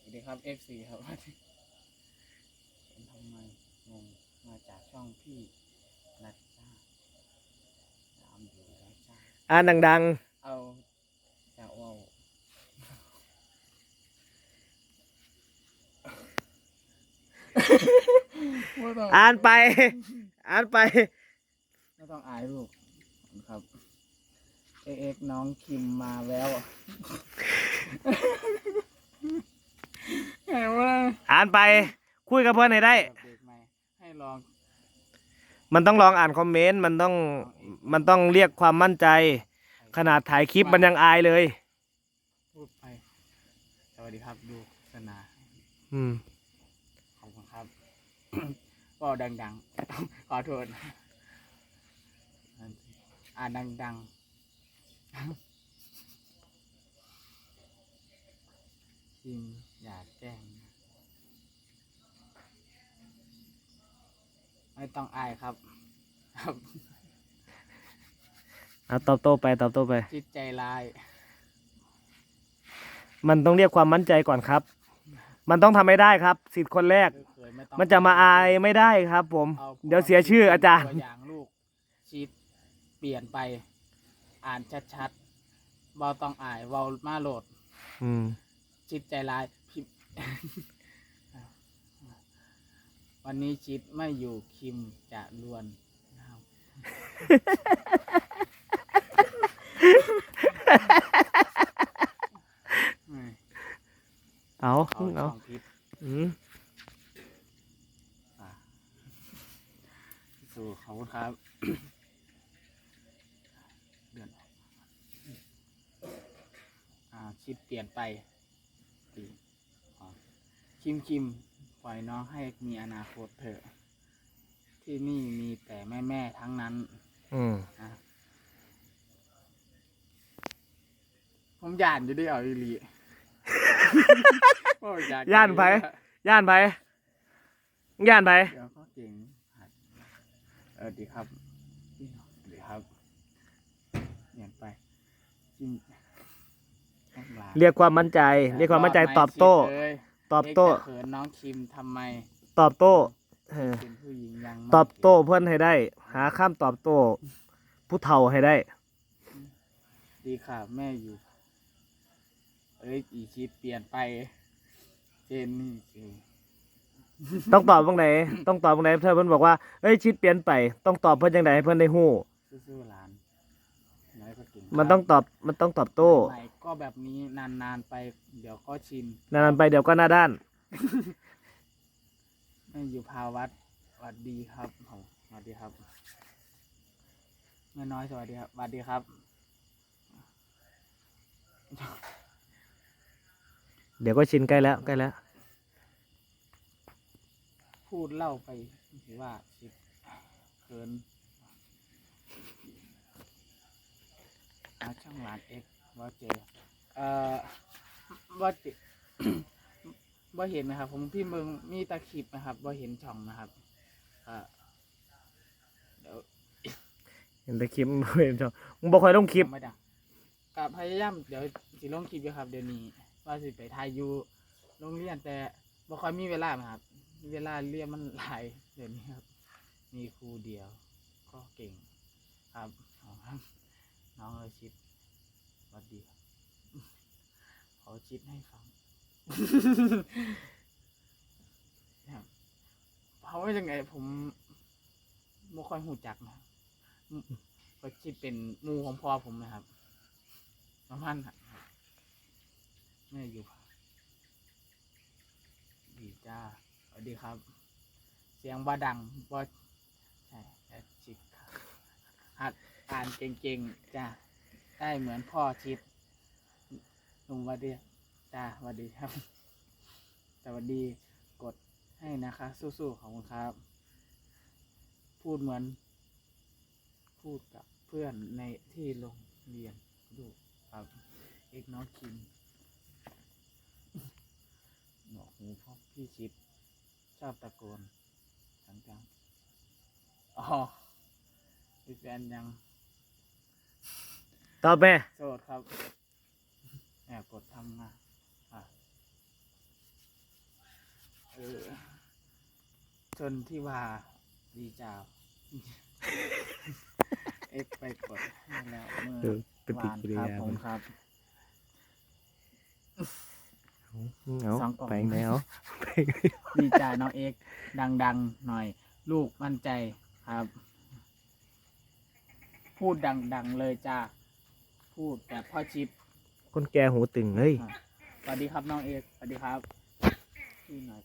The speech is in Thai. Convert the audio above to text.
สวัสดีครับ FC ครับเป็นทำไมงงมาจากช่องพี่นัดจ้าตามอยู่แล้วจ้าอ่านดังเอาจะเอาๆอ่านไป อ่านไป ไม่ต้องอายลูกครับเอ็กเอ็กน้องคิมมาแล้วแหมว่าอ่านไป คุยกับเพื่อนให้ได้แบบเด็กใหม่ให้ลองมันต้องลองอ่านคอมเมนต์มันต้องมันต้องเรียกความมั่นใจ ขนาดถ่ายคลิปมันยังอายเลย พูดไป สวัสดีครับดูโฆษณาอืมขอบคุณครับว่าดังๆต้องขอโทษนะอ่านดังๆคิมอยากแกล้งนะไม่ ต้องอายครับ ครับอะตอบโต้ไปตอบโต้ไป จิตใจร้าย มันต้องเรียกความมั่นใจก่อนครับ มันต้องทำให้ได้ครับ สิทธิ์คนแรกเคยไม่ต้องมันจะมาอายไม่ได้ครับ ผม อาเดี๋ยวเสียชื่ออาจารย์ ตัวอย่างลูกชีตเปลี่ยนไป อ่านชัดๆเบาต้องอายเบามาโหลด อืมจิตใจร้ายพิมพ์ วันนี้ชิดไม่อยู่คิมจะลวนนะครับไม่เอาเขาเอาช่องพิษอืมอะสู่ขอบคุณครับ เดือนออกอ่าชิดเปลี่ยนไปดีอ๋อคิมคิม ปล่อยน้องให้มีอนาคตเถอะ ที่นี่มีแต่แม่แม่ๆทั้งนั้นอืมนะผมย่านอยู่ด้วยเอาอีหลี โอ้อยกย่านไผย่านไป ย่านไป เดี๋ยวก็เก่งหัดเออดีครับพี่น้องดีครับเปลี่ยนไปจริงต้องลาเรียกความมั่นใจ เรียกความมั่นใจตอบโต้เอ้ย ตอบโต้เกจะเขินน้องคิมทำไมตอบโต้เออเป็นผู้หญิงยังไม่ตอบโต้เพื่อนให้ได้ หาข้ามตอบโต้ผู้เฒ่าให้ได้ ดีค่ะแม่อยู่ เอ้ยอีชีเปลี่ยนไป เจนนี่เองต้องตอบตรงไหนต้องตอบตรงไหนเพื่อนบอกว่าเอ้ยชิดเปลี่ยนไป ต้องตอบเพื่อนยังไงให้เพื่อนได้หู้สู้ๆหลานน้อย ก็เก่งมันต้องตอบมันต้องตอบโต้ใหม่ก็แบบนี้นานๆไป เดี๋ยวก็ชินนานๆไปเดี๋ยวก็หน้าด้าน ไม่อยู่ภาวัดสวัสดีครับผมสวัสดีครับแม่น้อยสวัสดีครับสวัสดีครับ เดี๋ยวก็ชินใกล้แล้วใกล้แล้วพูดเล่าไปถือว่าชิดเขิน อาช่องหลานเอ็กว่าเจอเอ่อว่าเจว่าเห็นนะครับ ผมพี่เมืองมีตะคลิปนะครับว่าเห็นช่องนะครับอ่าเดี๋ยวเห็นแต่คลิปเห็นชอบมึงบอกคอยลงคลิป ไม่ดังกับพยายามเดี๋ยวสิลงคลิปอยู่ครับ เดี๋ยวนี้ว่าสิไปถ่ายอยู่โรงเรียนแต่บ่ค่อยมีเวลานะครับ เวลาเรียนมันหลายเดี๋ยวนี้ครับ มีครูเดียวก็เก่งครับเอาครับ น้องเออชิดสวัสดีครับขอชิดให้ฟังครับเพราะว่ายังไงผมไม่ค่อยหูจักนะครับอืมก็ชิดเป็นมูของพ่อผมนะครับประมาณนั้นแม่อยู่ดีจ้าสวัสดีครับ เสียงบ่ดังบ่ใช่ชิดครับหัด อ่านเก่งๆจ้าได้เหมือนพ่อชิดหนุ่มวัดดีจ้าวัสดีครับสวัสดีกดให้นะคะ สู้ๆขอบคุณครับ พูดเหมือน พูดกับเพื่อนในที่โรงเรียนดูครับ เอกน้องคิมหนวกหูพ่อพี่ชิดชอบตะโกนจังๆอ๋อมีแฟนยัง ต่อไปโสดครับแอบกดทำงานะจนที่ว่าดีจ้าวเอกไปกดหแล้วเมื่อวานครับผมครับ เอาสองกล่อง ไปแล้วไปดีจ้าน้องเอ็กดังๆหน่อย ลูกมั่นใจครับ พูดดังๆเลยจ้า พูดแบบพ่อชิปคนแก่หูตึงเฮ้ย สวัสดีครับน้องเอกสวัสดีครับพี่หน่อย